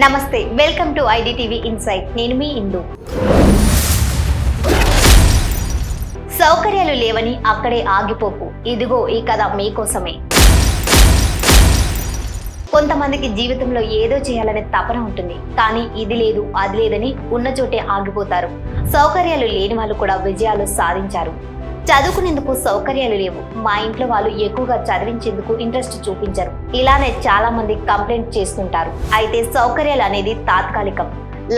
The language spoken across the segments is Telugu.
నమస్తే వెల్కమ్ టు ఐడిటీవీ ఇన్సైట్. నేను మీ ఇందు. సౌకర్యాలు లేవని అక్కడే ఆగిపోకు. ఇదిగో ఈ కథ మీకోసమే. కొంతమందికి జీవితంలో ఏదో చేయాలనే తపన ఉంటుంది. కానీ ఇది లేదు అది లేదని ఉన్న చోటే ఆగిపోతారు. సౌకర్యాలు లేని వాళ్ళు కూడా విజయాలు సాధించారు. చదువుకునేందుకు సౌకర్యాలు లేవు. మా ఇంట్లో వాళ్ళు ఎక్కువగా చదివించేందుకు ఇంట్రెస్ట్ చూపించరు. ఇలానే చాలా మంది కంప్లైంట్ చేస్తుంటారు. అయితే సౌకర్యాలు అనేది తాత్కాలికం.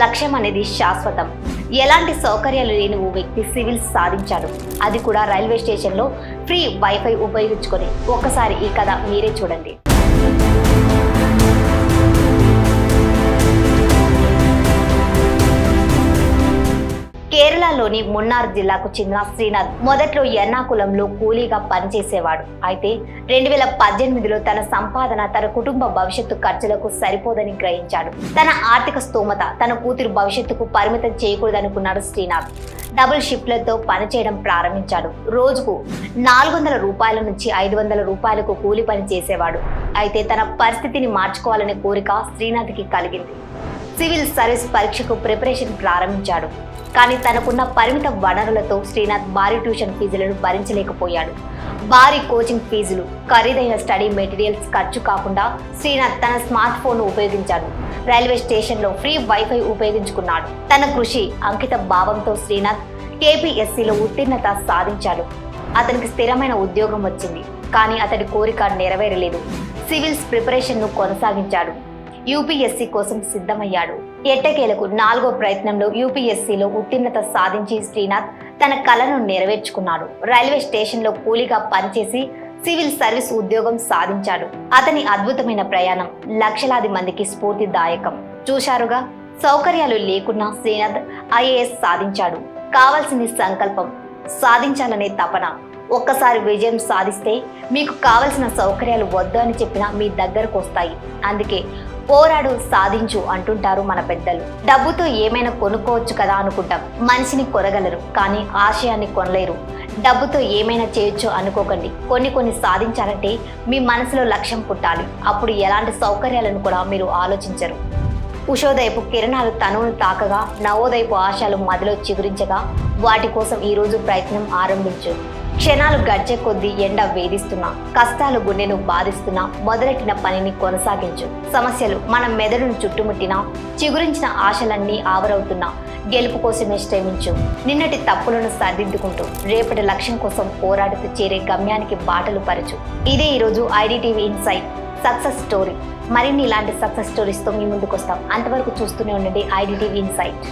లక్ష్యం అనేది శాశ్వతం. ఎలాంటి సౌకర్యాలు లేని ఓ వ్యక్తి సివిల్స్ సాధించాడు. అది కూడా రైల్వే స్టేషన్లో ఫ్రీ వైఫై ఉపయోగించుకొని. ఒక్కసారి ఈ కథ మీరే చూడండి. జిల్లాలోని మున్నార్ జిల్లాకు చెందిన శ్రీనాథ్ మొదట్లో ఎర్నాకులంలో కూలీగా పనిచేసేవాడు. అయితే రెండు వేల పద్దెనిమిదిలో తన సంపాదన తన కుటుంబ భవిష్యత్తు ఖర్చులకు సరిపోదని గ్రహించాడు. తన ఆర్థిక స్తోమత తన కూతురు భవిష్యత్తుకు పరిమితం చేయకూడదనుకున్నాడు శ్రీనాథ్. డబుల్ షిఫ్ట్లతో పనిచేయడం ప్రారంభించాడు. రోజుకు నాలుగు వందల రూపాయల నుంచి ఐదు వందల రూపాయలకు కూలి పని చేసేవాడు. అయితే తన పరిస్థితిని మార్చుకోవాలనే కోరిక శ్రీనాథ్కి కలిగింది. సివిల్ సర్వీస్ పరీక్షకు ప్రిపరేషన్ ప్రారంభించాడు. కానీ తనకున్న పరిమిత వనరులతో శ్రీనాథ్ భారీ ట్యూషన్ ఫీజులను భరించలేకపోయాడు. భారీ కోచింగ్ ఫీజులు ఖరీదైన స్టడీ మెటీరియల్స్ ఖర్చు కాకుండా శ్రీనాథ్ తన స్మార్ట్ ఫోన్ ఉపయోగించాడు. రైల్వే స్టేషన్లో ఫ్రీ వైఫై ఉపయోగించుకున్నాడు. తన కృషి అంకిత భావంతో శ్రీనాథ్ కేపీఎస్సీలో ఉత్తీర్ణత సాధించాడు. అతనికి స్థిరమైన ఉద్యోగం వచ్చింది కానీ అతడి కోరిక నెరవేరలేదు. సివిల్స్ ప్రిపరేషన్ను కొనసాగించాడు. యూపీఎస్సీ కోసం సిద్ధమయ్యాడు. ఎట్టకేలకు నాలుగో ప్రయత్నంలో యూపీఎస్సీలో ఉత్తీర్ణత సాధించి శ్రీనాథ్ తన కలను నెరవేర్చుకున్నాడు. రైల్వే స్టేషన్లో కూలీగా పనిచేసి సివిల్ సర్వీస్ ఉద్యోగం సాధించాడు. అతని అద్భుతమైన ప్రయాణం లక్షలాది మందికి స్ఫూర్తిదాయకం. చూశారుగా సౌకర్యాలు లేకున్నా శ్రీనాథ్ ఐఏఎస్ సాధించాడు. కావాల్సింది సంకల్పం సాధించాలనే తపన. ఒక్కసారి విజయం సాధిస్తే మీకు కావలసిన సౌకర్యాలు వద్దు అని చెప్పినా మీ దగ్గరకు వస్తాయి. అందుకే పోరాడు సాధించు అంటుంటారు మన పెద్దలు. డబ్బుతో ఏమైనా కొనుక్కోవచ్చు కదా అనుకుంటాం. మనిషిని కొనగలరు కానీ ఆశయాన్ని కొనలేరు. డబ్బుతో ఏమైనా చేయొచ్చు అనుకోకండి. కొన్ని కొన్ని సాధించాలంటే మీ మనసులో లక్ష్యం పుట్టాలి. అప్పుడు ఎలాంటి సౌకర్యాలను కూడా మీరు ఆలోచించరు. ఉషోదయపు కిరణాలు తనువును తాకగా నవోదయపు ఆశయాలు మదిలో చిగురించగా వాటి కోసం ఈరోజు ప్రయత్నం ఆరంభించు. క్షణాలు గడిచే కొద్దీ ఎండ వేధిస్తున్నా కష్టాలు గుండెను బాధిస్తున్నా మొదలెట్టిన పనిని కొనసాగించు. సమస్యలు మన మెదడును చుట్టుముట్టినా చిగురించిన ఆశలన్నీ ఆవరవుతున్నా గెలుపు కోసమే శ్రమించు. నిన్నటి తప్పులను సరిదిద్దుకుంటూ రేపటి లక్ష్యం కోసం పోరాడుతూ చేరే గమ్యానికి బాటలు పరచు. ఇదే ఈరోజు ఐడిటీవీ ఇన్సైట్ సక్సెస్ స్టోరీ. మరిన్ని ఇలాంటి సక్సెస్ స్టోరీస్తో మీ ముందుకు వస్తాం అంతవరకు చూస్తూనే ఉండండి ఐడిటీవీ ఇన్సైట్.